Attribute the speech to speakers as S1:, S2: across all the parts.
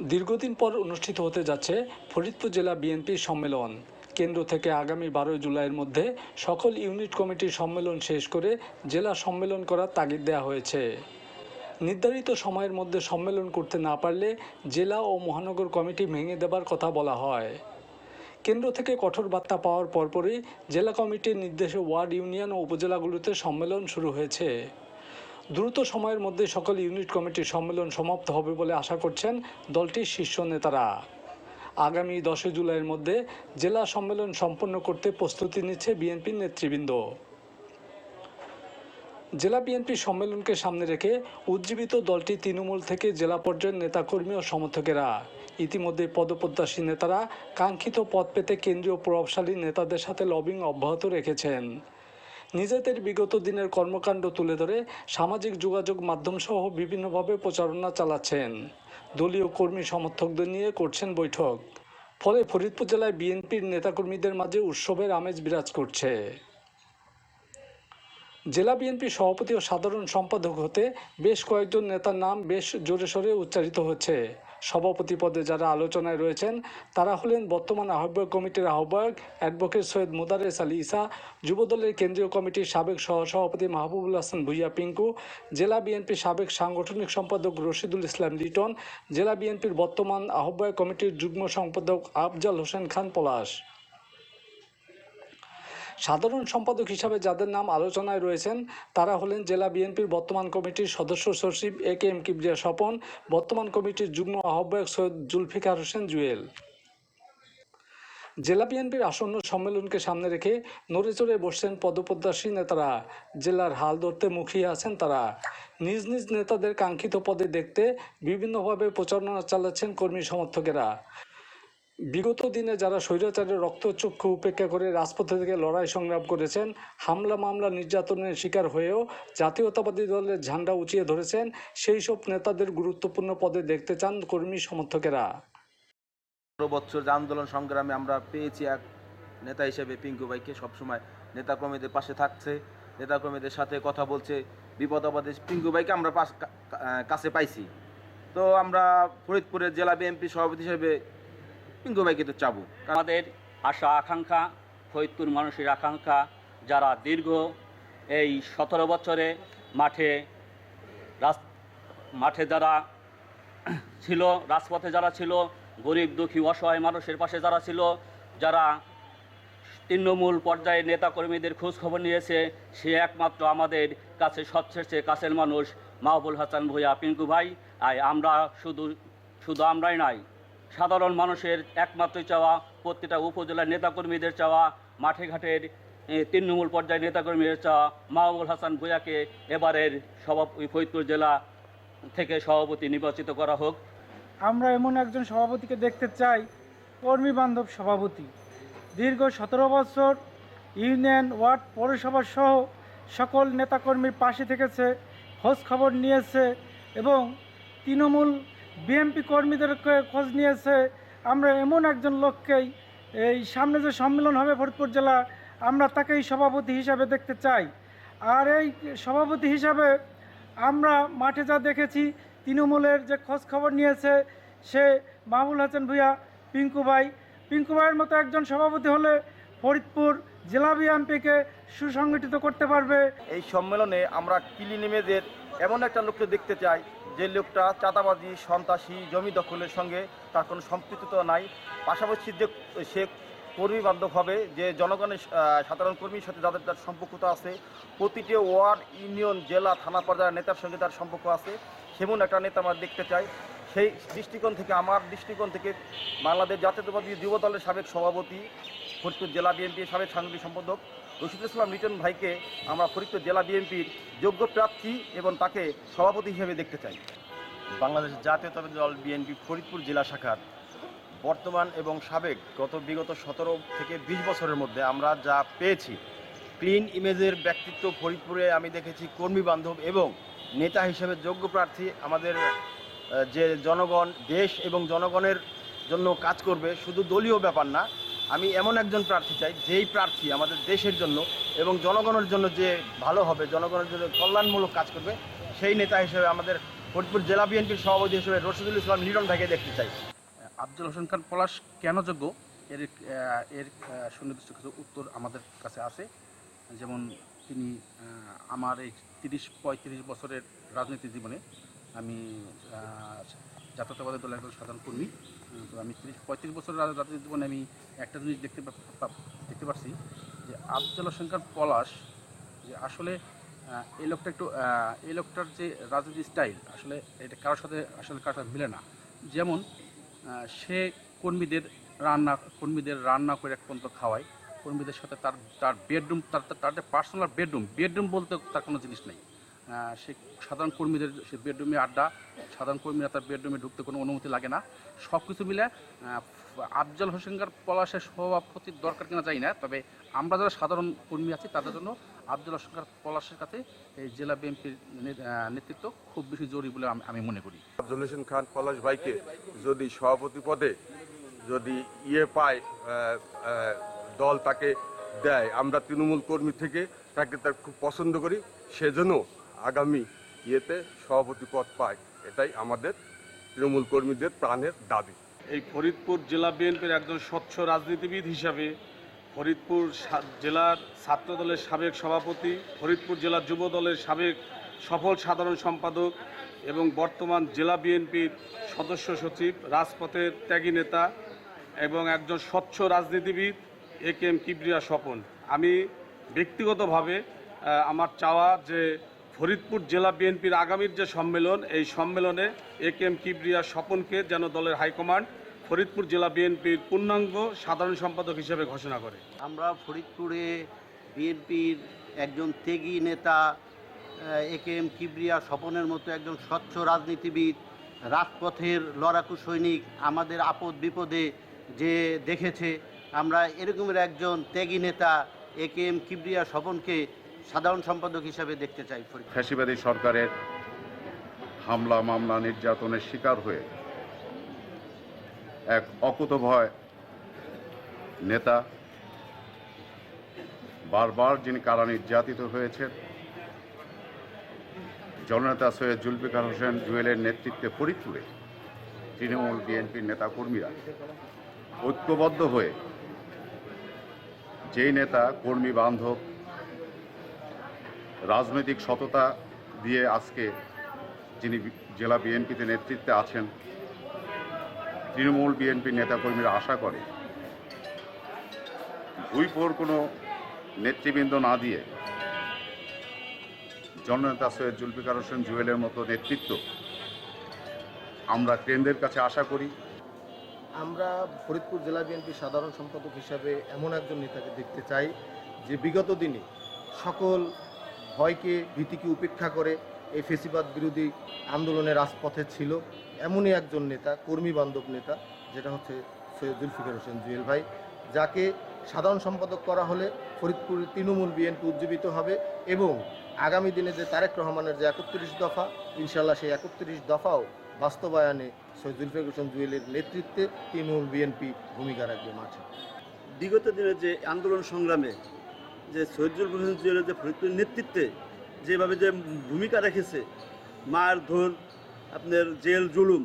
S1: দীর্ঘদিন পর অনুষ্ঠিত হতে যাচ্ছে ফরিদপুর জেলা বিএনপির সম্মেলন। কেন্দ্র থেকে আগামী বারোই জুলাইয়ের মধ্যে সকল ইউনিট কমিটির সম্মেলন শেষ করে জেলা সম্মেলন করার তাগিদ দেওয়া হয়েছে। নির্ধারিত সময়ের মধ্যে সম্মেলন করতে না পারলে জেলা ও মহানগর কমিটি ভেঙে দেবার কথা বলা হয়। কেন্দ্র থেকে কঠোর বার্তা পাওয়ার পরপরই জেলা কমিটির নির্দেশে ওয়ার্ড ইউনিয়ন ও উপজেলাগুলোতে সম্মেলন শুরু হয়েছে। দ্রুত সময়ের মধ্যে সকল ইউনিট কমিটির সম্মেলন সমাপ্ত হবে বলে আশা করছেন দলটির শীর্ষ নেতারা। আগামী দশই জুলাইয়ের মধ্যে জেলা সম্মেলন সম্পন্ন করতে প্রস্তুতি নিচ্ছে বিএনপির নেতৃবৃন্দ। জেলা বিএনপি সম্মেলনকে সামনে রেখে উজ্জীবিত দলটি তৃণমূল থেকে জেলা পর্যায়ের নেতাকর্মী ও সমর্থকেরা। ইতিমধ্যে পদপ্রত্যাশী নেতারা কাঙ্ক্ষিত পদ পেতে কেন্দ্রীয় প্রভাবশালী নেতাদের সাথে লবিং অব্যাহত রেখেছেন। নিজেদের বিগত দিনের কর্মকাণ্ড তুলে ধরে সামাজিক যোগাযোগ মাধ্যম সহ বিভিন্নভাবে প্রচারণা চালাচ্ছেন। দলীয় কর্মী সমর্থকদের নিয়ে করছেন বৈঠক। ফলে ফরিদপুর জেলায় বিএনপির নেতাকর্মীদের মাঝে উৎসবের আমেজ বিরাজ করছে। জেলা বিএনপি সভাপতি ও সাধারণ সম্পাদক হতে বেশ কয়েকজন নেতার নাম বেশ জোরে সোরে উচ্চারিত হচ্ছে। সভাপতি পদে যারা আলোচনায় রয়েছেন, তারা হলেন বর্তমান আহ্বায়ক কমিটির আহ্বায়ক অ্যাডভোকেট সৈয়দ মুদারেস আলী ইসা, যুবদলের কেন্দ্রীয় কমিটির সাবেক সহসভাপতি মাহবুবুল হাসান ভুইয়া পিঙ্কু, জেলা বিএনপির সাবেক সাংগঠনিক সম্পাদক রশিদুল ইসলাম লিটন, জেলা বিএনপির বর্তমান আহ্বায়ক কমিটির যুগ্ম সম্পাদক আফজাল হোসেন খান পলাশ। সাধারণ সম্পাদক হিসাবে যাদের নাম আলোচনায় রয়েছেন, তারা হলেন জেলা বিএনপির বর্তমান কমিটির সদস্য সচিব A K M Kibria Swapan, বর্তমান কমিটির যুগ্ম আহ্বায়ক সৈয়দ জুলফিকার হোসেন জুয়েল। জেলা বিএনপির আসন্ন সম্মেলনকে সামনে রেখে নড়ে চড়ে বসছেন পদপ্রত্যাশী নেতারা। জেলার হাল ধরতে মুখিয়ে আছেন তারা। নিজ নিজ নেতাদের কাঙ্ক্ষিত পদে দেখতে বিভিন্নভাবে প্রচারণা চালাচ্ছেন কর্মী সমর্থকেরা। বিগত দিনে যারা স্বৈরাচারের রক্তচক্ষু উপেক্ষা করে রাজপথে থেকে লড়াই সংগ্রাম করেছেন, হামলা মামলা নির্যাতনের শিকার হয়েও জাতীয়তাবাদী দলের ঝান্ডা উঁচিয়ে ধরেছেন, সেই সব নেতাদের গুরুত্বপূর্ণ পদে দেখতে চান কর্মী সমর্থকেরা।
S2: বছর যে আন্দোলন সংগ্রামে আমরা পেয়েছি এক নেতা হিসেবে পিঙ্কু ভাইকে, সবসময় নেতাকর্মীদের পাশে থাকছে, নেতাকর্মীদের সাথে কথা বলছে বিপদ আপদে পিঙ্কু ভাইকে আমরা কাছে পাইছি। তো আমরা ফরিদপুরের জেলা বিএনপি সভাপতি হিসেবে পিঙ্কু ভাইকে তো চাবো
S3: আমাদের আশা, আকাঙ্ক্ষা ফরিদপুর মানুষের আকাঙ্ক্ষা, যারা দীর্ঘ এই সতেরো বছরে মাঠে মাঠে যারা ছিল, রাজপথে যারা ছিল, গরিব, দুঃখী, অসহায় মানুষের পাশে যারা ছিল, যারা তৃণমূল পর্যায়ে নেতাকর্মীদের খোঁজ খবর নিয়েছে, সে একমাত্র আমাদের কাছে সবচেয়ে কাছের মানুষ মাহবুল হাসান ভূঁইয়া। পিঙ্কু ভাই আর আমরা শুধু শুধু আমরাই নাই সাধারণ মানুষের একমাত্র চাওয়া প্রত্যেকটা উপজেলার নেতাকর্মীদের চাওয়া, মাঠে ঘাটের তৃণমূল পর্যায়ের নেতাকর্মীদের চাওয়া মাহবুল হাসান ভূঁইয়াকে এবারের সভাপতি ফরিদপুর জেলা থেকে সভাপতি নির্বাচিত করা হোক।
S4: আমরা এমন একজন সভাপতিকে দেখতে চাই, কর্মী বান্ধব সভাপতি। দীর্ঘ সতেরো বছর ইউনিয়ন ওয়ার্ড পৌরসভা সহ সকল নেতাকর্মীর পাশে থেকেছে, খোঁজ খবর নিয়েছে এবং তৃণমূল বিএমপি কর্মীদেরকে খোঁজ নিয়েছে। আমরা এমন একজন লোককেই এই সামনে যে সম্মেলন হবে ফরিদপুর জেলা, আমরা তাকেই সভাপতি হিসাবে দেখতে চাই। আর এই সভাপতি হিসাবে আমরা মাঠে যা দেখেছি, তৃণমূলের যে খোঁজ খবর নিয়েছে, সে মাহমুল হাসান ভূঁইয়া, পিঙ্কু ভাই। পিঙ্কু ভাইয়ের মতো একজন সভাপতি হলে ফরিদপুর জেলা বিএনপিকে সুসংগঠিত করতে পারবে।
S5: এই সম্মেলনে আমরা ক্লিন ইমেজের এমন একটা লোককে দেখতে চাই যে লোকটা চাঁদাবাজি, সন্ত্রাসী, জমি দখলের সঙ্গে তার কোনো সম্পৃক্ততা নাই। পাশাপাশি যে সে কর্মী বান্ধব হবে যে জনগণের সাধারণ কর্মীর সাথে যাদের তার সম্পর্কতা আছে, প্রতিটি ওয়ার্ড ইউনিয়ন, জেলা, থানা পর্যায়ের নেতার সঙ্গে তার সম্পর্ক আছে। সেমন একটা নেতা আমরা দেখতে চাই। সেই দৃষ্টিকোণ থেকে, আমার দৃষ্টিকোণ থেকে বাংলাদেশ জাতীয়তাবাদী যুব দলের সাবেক সভাপতি ফরিদপুর জেলা বিএনপির সাবেক সাংগঠনিক সম্পাদক রশিদুল ইসলাম লিটন ভাইকে আমরা ফরিদপুর জেলা বিএনপির যোগ্য প্রার্থী এবং তাকে সভাপতি হিসেবে দেখতে চাই।
S6: বাংলাদেশ জাতীয়তাবাদী দল বিএনপি ফরিদপুর জেলা শাখার বর্তমান এবং সাবেক গত বিগত সতেরো থেকে বিশ বছরের মধ্যে আমরা যা পেয়েছি, ক্লিন ইমেজের ব্যক্তিত্ব ফরিদপুরে আমি দেখেছি, কর্মী বান্ধব এবং নেতা হিসেবে যোগ্য প্রার্থী আমাদের যে জনগণ, দেশ এবং জনগণের জন্য কাজ করবে, শুধু দলীয় ব্যাপার না আমি এমন একজন প্রার্থী চাই, যেই প্রার্থী আমাদের দেশের জন্য এবং জনগণের জন্য যে ভালো হবে, জনগণের জন্য কল্যাণমূলক কাজ করবে, সেই নেতা হিসেবে আমাদের ফরিদপুর জেলা বিএনপির সভাপতি হিসেবে রশিদুল ইসলাম লিটন ভাইকে দেখতে চাই।
S7: আফজল হোসেন খান পলাশ কেন যোগ্য? এর এর সুনির্দিষ্ট কিছু উত্তর আমাদের কাছে আছে। যেমন তিনি আমার এই তিরিশ পঁয়ত্রিশ বছরের রাজনীতি জীবনে আমি জাতীয়তাবাদী দলের একজন সাধারণ কর্মী তো আমি তিরিশ পঁয়ত্রিশ বছর রাজ- রাজনীতি জীবনে আমি একটা জিনিস দেখতে দেখতে পাচ্ছি যে আফজল হোসেন খান পলাশ যে আসলে এই লোকটা একটু এই লোকটার যে রাজনীতি স্টাইল, আসলে এটা কারোর সাথে আসলে কারোর সাথে মিলে না। যেমন সে কর্মীদের রান্না কর্মীদের রান্না করে এক পর্যন্ত খাওয়ায়, কর্মীদের সাথে তার তার বেডরুম তার, তার- পার্সোনাল বেডরুম বেডরুম বলতে তার কোনো জিনিস নেই। সে সাধারণ কর্মীদের সে বেডরুমে আড্ডা, সাধারণ কর্মীরা তার বেডরুমে ঢুকতে কোনো অনুমতি লাগে না। সব কিছু মিলে আফজল হোসেনকার পলাশের সভাপতির দরকার কিনা যাই না, তবে আমরা যারা সাধারণ কর্মী আছি, তাদের জন্য আফজল হোসেনকার পলাশের কাছে এই জেলা বিএনপির নেতৃত্ব খুব বেশি জরুরি বলে আমি- মনে করি।
S8: আফজল হোসেন খান পলাশ ভাইকে যদি সভাপতি পদে যদি ইয়ে পায় দল তাকে দেয়, আমরা তৃণমূল কর্মী থেকে তাকে তার খুব পছন্দ করি, সেজন্য আগামী ইয়েতে সভাপতি পদ পায়। এটাই আমাদের তৃণমূল কর্মীদের প্রাণের দাবি।
S9: এই ফরিদপুর জেলা বিএনপির একজন স্বচ্ছ রাজনীতিবিদ হিসাবে ফরিদপুর জেলার ছাত্র দলের সাবেক সভাপতি, ফরিদপুর জেলা যুব দলের সাবেক সফল সাধারণ সম্পাদক এবং বর্তমান জেলা বিএনপির সদস্য সচিব, রাজপথের ত্যাগী নেতা এবং একজন স্বচ্ছ রাজনীতিবিদ, A K M Kibria Swapan. আমি ব্যক্তিগতভাবে আমার চাওয়া যে ফরিদপুর জেলা বিএনপির আগামীর যে সম্মেলন, এই সম্মেলনে এ কে এম কিবরিয়া স্বপনকে যেন দলের হাইকমান্ড ফরিদপুর জেলা বিএনপির পূর্ণাঙ্গ সাধারণ সম্পাদক হিসেবে ঘোষণা করে।
S10: আমরা ফরিদপুরে বিএনপির একজন ত্যাগী নেতা এ কে এম কিবরিয়া স্বপনের মতো একজন স্বচ্ছ রাজনীতিবিদ, রাজপথের লড়াকু সৈনিক, আমাদের আপদ বিপদে যে দেখেছে, আমরা এরকমের একজন ত্যাগী নেতা, এ কে এম কিবরিয়া স্বপনকে সাধারণ সম্পাদক হিসাবে দেখতে চাই
S11: ফ্যাসিবাদী সরকারের হামলা, মামলা, নির্যাতনের শিকার হয়ে এক অকুতভয় নেতা বারবার যিনি কারা নির্যাতিত হয়েছেন, জননেতা সৈয়দ জুলফিকার হোসেন জুয়েলের নেতৃত্বে ফরিদপুরে তৃণমূল বিএনপির নেতাকর্মীরা ঐক্যবদ্ধ হয়ে যেই নেতা কর্মী বান্ধব রাজনৈতিক সততা দিয়ে আজকে যিনি জেলা বিএনপিতে নেতৃত্বে আছেন, তৃণমূল বিএনপির নেতাকর্মীরা আশা করে, ভুইপোর কোনো নেতৃবৃন্দ না দিয়ে জননেতা সৈয়দ জুলফিকার হোসেন জুয়েলের মতো নেতৃত্ব আমরা কেন্দ্রের কাছে আশা করি।
S5: আমরা ফরিদপুর জেলা বিএনপির সাধারণ সম্পাদক হিসাবে এমন একজন নেতাকে দেখতে চাই যে বিগত দিনে সকল ভয়কে ভীতিকে উপেক্ষা করে এই ফেসিবাদ বিরোধী আন্দোলনের রাজপথে ছিল এমনই একজন নেতা, কর্মী বান্ধব নেতা, যেটা হচ্ছে সৈয়দ জুলফিকার হোসেন জুয়েল ভাই, যাকে সাধারণ সম্পাদক করা হলে ফরিদপুর তৃণমূল বিএনপি উজ্জীবিত হবে এবং আগামী দিনে যে তারেক রহমানের যে একত্রিশ দফা ইনশাল্লাহ সেই একত্রিশ দফাও বাস্তবায়নে সৈয়দ জুলফিকার হোসেন জুয়েলের নেতৃত্বে তৃণমূল বিএনপি ভূমিকা রাখবে মাঠে।
S10: বিগত দিনে যে আন্দোলন সংগ্রামে যে সৈয়দুল হোসেন জুয়েলের যে নেতৃত্বে যেভাবে যে ভূমিকা রেখেছে, মার ধর আপনার জেল, জুলুম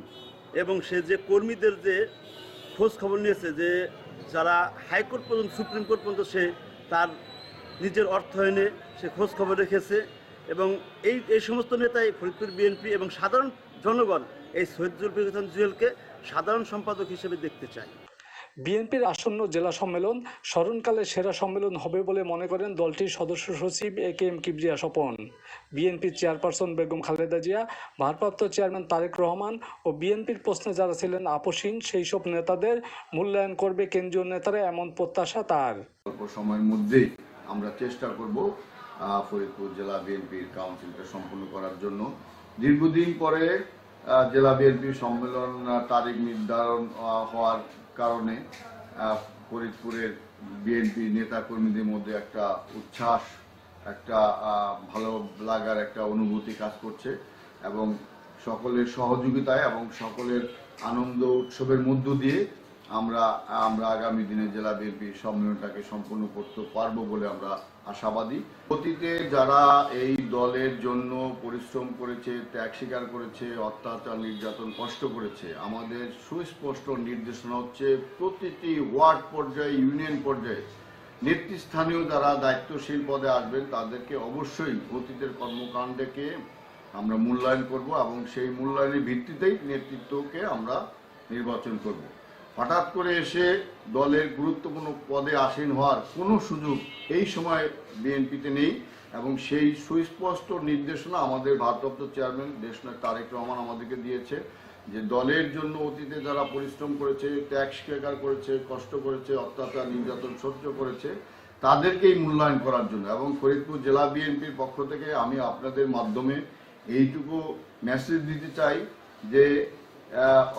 S10: এবং সে যে কর্মীদের যে খোঁজ খবর নিয়েছে যে যারা হাইকোর্ট পর্যন্ত, সুপ্রিম কোর্ট পর্যন্ত সে তার নিজের অর্থায়নে সে খোঁজ খবর রেখেছে এবং এই এই সমস্ত নেতাই ফরিদপুর বিএনপি এবং সাধারণ জনগণ এই সৈয়দ জুলফিকার হোসেন জুয়েলকে সাধারণ সম্পাদক হিসেবে দেখতে চায়।
S1: বিএনপির আসন্ন জেলা সম্মেলন স্মরণকালে সেরা সম্মেলন হবে বলে মনে করেন দলটির সদস্য সচিব A K M Kibria Swapan. বিএনপির চেয়ারপারসন বেগম খালেদা জিয়া, ভারপ্রাপ্ত চেয়ারম্যান তারেক রহমান ও বিএনপির প্রশ্নে যারা ছিলেন আপোষহীন, সেই সব নেতাদের মূল্যায়ন করবে কেন্দ্রীয় নেতারা এমন প্রত্যাশা তার।
S12: অল্প সময়ের মধ্যেই আমরা চেষ্টা করব ফরিদপুর জেলা বিএনপির কাউন্সিলটা সম্পূর্ণ করার জন্য। দীর্ঘদিন পরে জেলা বিএনপি সম্মেলন তারিখ নির্ধারণ হওয়ার কারণে ফরিদপুরের বিএনপি নেতাকর্মীদের মধ্যে একটা উচ্ছ্বাস, একটা ভালো লাগার একটা অনুভূতি কাজ করছে এবং সকলের সহযোগিতায় এবং সকলের আনন্দ উৎসবের মধ্য দিয়ে আমরা আমরা আগামী দিনে জেলা বিএনপি সম্মেলনটাকে সম্পূর্ণ করতে পারব বলে আমরা আশাবাদী। অতীতে যারা এই দলের জন্য পরিশ্রম করেছে, ত্যাগ স্বীকার করেছে, অত্যাচার, নির্যাতন কষ্ট করেছে, আমাদের সুস্পষ্ট নির্দেশনা হচ্ছে প্রতিটি ওয়ার্ড পর্যায়ে, ইউনিয়ন পর্যায়ে নেতৃস্থানীয় যারা দায়িত্বশীল পদে আসবেন, তাদেরকে অবশ্যই অতীতের কর্মকাণ্ডকে আমরা মূল্যায়ন করব এবং সেই মূল্যায়নের ভিত্তিতেই নেতৃত্বকে আমরা নির্বাচন করব। হঠাৎ করে এসে দলের গুরুত্বপূর্ণ পদে আসীন হওয়ার কোনো সুযোগ এই সময় বিএনপিতে নেই এবং সেই সুস্পষ্ট নির্দেশনা আমাদের ভারপ্রাপ্ত চেয়ারম্যান দেশনায়ক তারেক রহমান আমাদেরকে দিয়েছে যে দলের জন্য অতীতে যারা পরিশ্রম করেছে, ত্যাগ স্বীকার করেছে, কষ্ট করেছে, অত্যাচার, নির্যাতন সহ্য করেছে, তাদেরকেই মূল্যায়ন করার জন্য এবং ফরিদপুর জেলা বিএনপির পক্ষ থেকে আমি আপনাদের মাধ্যমে এইটুকু মেসেজ দিতে চাই যে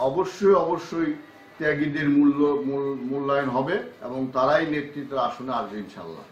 S12: অবশ্যই অবশ্যই ত্যাগীদের মূল্য মূল- মূল্যায়ন হবে এবং তারাই নেতৃত্বের আসনে আসবে ইনশাল্লাহ